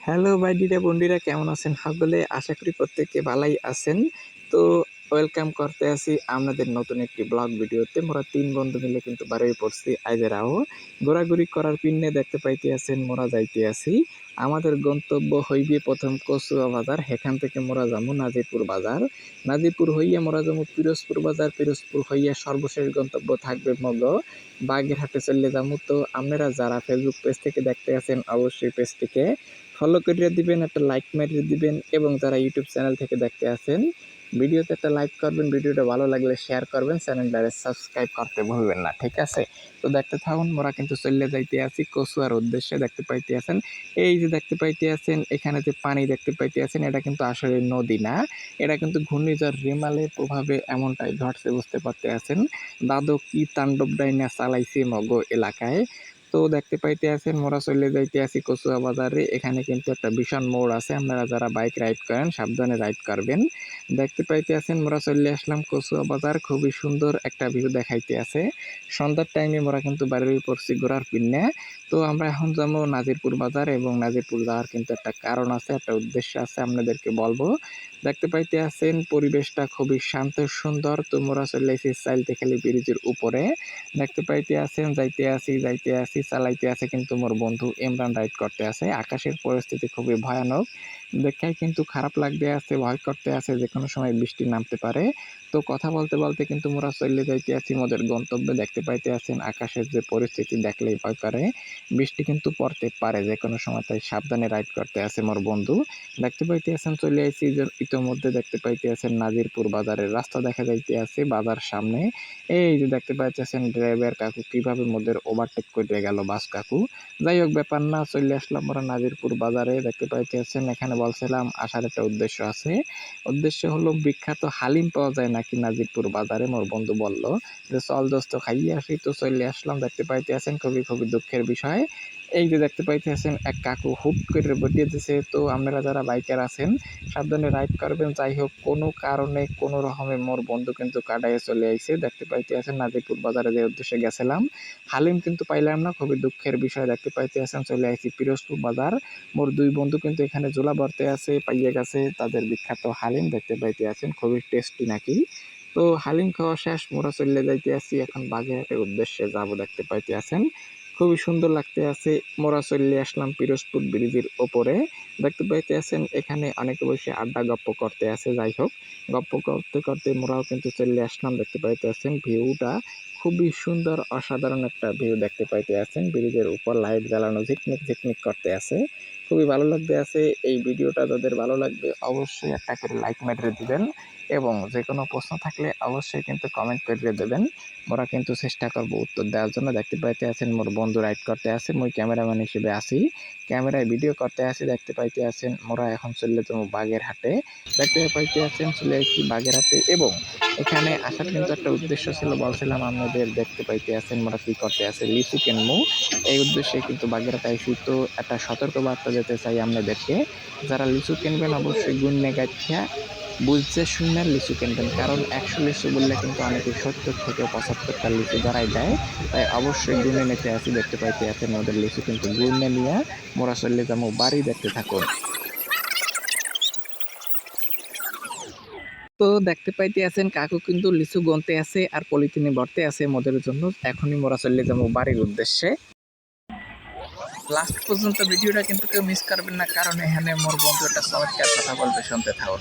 Hello বাইডিরা বন্ডিরা কেমন আছেন? সকলে আশা করি প্রত্যেকে ভালোই আছেন। তো ওয়েলকাম করতে আসি আপনাদের নতুন একটি ব্লগ ভিডিওতে। মোরা তিন বন্ধু মিলে কিন্তু বারোই পড়ছি আইজেরাও ঘোরাঘুরি করার পিন্নে দেখতে পাইতে আছেন, মোরা যাইতে আসি আমাদের গন্তব্য হইবে প্রথম কচুয়া বাজার। সেখান থেকে মোরা যাব নাজিরপুর বাজার। নাজিরপুর হইয়া মোরা যাব পিরোজপুর বাজার। পিরোজপুর হইয়া সর্বশেষ গন্তব্য থাকবে মগ। বাগেরহাটে চলে যাব তো আপনারা যারা ফেসবুক পেজ থেকে দেখতে আছেন, অবশ্যই পেজটিকে ফলো করে দিবেন, একটা লাইক মেরে দিবেন এবং যারা ইউটিউব চ্যানেল থেকে দেখতে আছেন ভিডিওতে একটা লাইক করবেন, ভিডিওটা ভালো লাগলে শেয়ার করবেন, চ্যানেলটারে সাবস্ক্রাইব করতে ভুলবেন না, ঠিক আছে? তো দেখতে থাকুন, মোরা কিন্তু চলে যাইতে আছি কচুয়ার উদ্দেশ্যে, দেখতে পাইতে আছেন? এই যে দেখতে পাইতে আছেন, এখানে যে পানি দেখতে পাইতে আছেন, এটা কিন্তু আসলে নদী না, এটা কিন্তু ঘূর্ণিঝড় রেমালের প্রভাবে এমনটাই ঘটছে, বুঝতে পারতে আছেন? দাদু কি তাণ্ডব ডাইনা চালাইছে মগ এলাকায়? তো দেখতে পাইতে আছেন, মোরা চলে যাইতে আছি কচুয়া বাজারে। এখানে কিন্তু একটা ভীষণ মোড় আছে, আপনারা যারা বাইক রাইড করেন, সাবধানে রাইড করবেন। দেখতে পাইতে আছেন, মোরা চলে আসলাম কচুয়া বাজার, খুবই সুন্দর একটা ভিউ দেখাইতে আছে। সন্ধ্যার টাইমে মোরা কিন্তু বাড়ির পড়ছি ঘোরার পিন্নে। তো আমরা এখন যাব নাজিরপুর বাজার এবং নাজিরপুর যাওয়ার কিন্তু একটা কারণ আছে, একটা উদ্দেশ্য আছে আপনাদেরকে বলব। দেখতে পাইতে আছেন, পরিবেশটা খুবই শান্ত, সুন্দর। তো মোরা চলে এসেছি চাইলতে খালি ব্রিজের উপরে। দেখতে পাইতে আছেন, যাইতে আসি যাইতে আসি চালাইতে আছে কিন্তু মোর বন্ধু ইমরান রাইড করতে আছে। আকাশের পরিস্থিতি খুবই ভয়ানক। দেখাই কিন্তু খারাপ লাগতে আছে, ভয় করতে আছে যে কোনো সময় বৃষ্টি নামতে পারে। তো কথা বলতে বলতে কিন্তু মোরা চলে যাইতে আছি, মোদের গন্তব্যে দেখতে পাইতে আছেন আকাশের যে পরিস্থিতি দেখলেই ভয় করে। বৃষ্টি কিন্তু পড়তে পারে যে কোনো সময়, তাই সাবধানে রাইড করতে আছে মোর বন্ধু। দেখতে পাইতে আছেন, চলে আইছি ইতোমধ্যে দেখতে পাইতে আছেন নাজিরপুর বাজারের রাস্তা দেখা যাইতে আছে, বাজার সামনে। এই যে দেখতে পাইতেছেন ড্রাইভার কাকু, কীভাবে মোদের ওভারটেক করে গেল বাস কাকু। যাই হোক, ব্যাপার না, চলে আসলাম আমরা নাজিরপুর বাজারে। দেখতে পাইতেছেন এখানে বলছিলাম আসার একটা উদ্দেশ্য আছে। উদ্দেশ্য হলো বিখ্যাত হালিম পাওয়া যায় নাকি নাজিরপুর বাজারে, মোর বন্ধু বলল যে, চল দোস্ত, খাইয়ে আসি। তো চলে আসলাম, দেখতে পাইতে আছেন খুবই খুবই দুঃখের বিষয়। এই যে দেখতে পাইতেছেন, এক কাকু হুট করে বটিয়ে দিছে। তো আপনারা যারা বাইকার আছেন, সাবধানে রাইড করবেন। যাই হোক, কোনো কারণে, কোনো রকমে মোর বন্ধু কিন্তু কাটাইয়ে চলে আইছে। দেখতে পাইতে আছেন নাজিরপুর বাজারে যে উদ্দেশ্যে গেছিলাম, হালিম কিন্তু পাইলাম না। খুবই দুঃখের বিষয়, দেখতে পাইতে আছেন চলে আইছি পিরোজপুর বাজার। মোর দুই বন্ধু কিন্তু এখানে জোলা বর্তে আছে, পাইয়ে গেছে। তাদের বিখ্যাত হালিম, দেখতে পাইতে আছেন খুবই টেস্টি নাকি। তো হালিম খাওয়া শেষ, মোরা চলে যাইতে আছি এখন বাগেরহাটের উদ্দেশ্যে যাব, দেখতে পাইতে আছেন খুবই সুন্দর লাগতে আছে। মোরা চলে আসলাম পিরোজপুর ব্রিজের ওপরে। দেখতে পাইতে আছেন, এখানে অনেকে বসে আড্ডা, গপ্প করতে আছে। যাই হোক, গপ্প করতে করতে মোরাও কিন্তু চলে আসলাম। দেখতে পাইতে আছেন, ভিউটা খুবই সুন্দর, অসাধারণ একটা ভিউ দেখতে পাইতে আছেন। ব্রিজের উপর লাইট জ্বালানো, ঝিকমিক ঝিকমিক করতে আছে। খুবই ভালো লাগতে আছে। এই ভিডিওটা যাদের ভালো লাগবে অবশ্যই একটা করে লাইক মেরে দিবেন এবং যে কোনো প্রশ্ন থাকলে অবশ্যই কিন্তু কমেন্ট করে দেবেন। মোরা কিন্তু চেষ্টা করব উত্তর দেওয়ার জন্য। দেখতে পাইতে আছেন মোর বন্ধু রাইড করতে আছে, মুই ক্যামেরাম্যান হিসেবে আসি ক্যামেরায় ভিডিও করতে আসি দেখতে পাইতে আছেন মোরা এখন চললে যাব বাগের হাটে দেখতে পাইতে আছেন চলে আসছি বাগের হাটে এবং এখানে আসার কিন্তু একটা উদ্দেশ্য ছিল, বলছিলাম আমাদের দেখতে পাইতে আছেন, মোরা কি করতে আছে, লিচু কিনবো। এই উদ্দেশ্যে কিন্তু বাগেরহাটে আইসি তো একটা সতর্ক বার্তা দিতে চাই আপনাদেরকে। যারা লিচু কিনবেন, অবশ্যই গুণ নেগাচ্ছা বুঝতে শুনে লিচু কিনবেন। কারণ একশো লিচু বললে কিন্তু অনেকে সত্তর থেকে পঁচাত্তরটা লিচু দাঁড়াই দেয়। তাই অবশ্যই গুনে নিতে আসি দেখতে পাইতে আছেন ওদের লিচু কিন্তু গুনে নিয়ে মোরা চললে যাব, বাড়ি দেখতে থাকুন। তো দেখতে পাইতে আছেন, কাকু কিন্তু লিচু গনতে আছে আর পলিথিনে ভরতে আছে মোদের জন্য। এখনই মোরা চলে যাব বাড়ির উদ্দেশ্যে। লাস্ট পর্যন্ত ভিডিওটা কিন্তু কেউ মিস করবেন না, কারণ এখানে মোর বন্ধু একটা চমৎকার কথা বলবে, শুনতে থাকুন।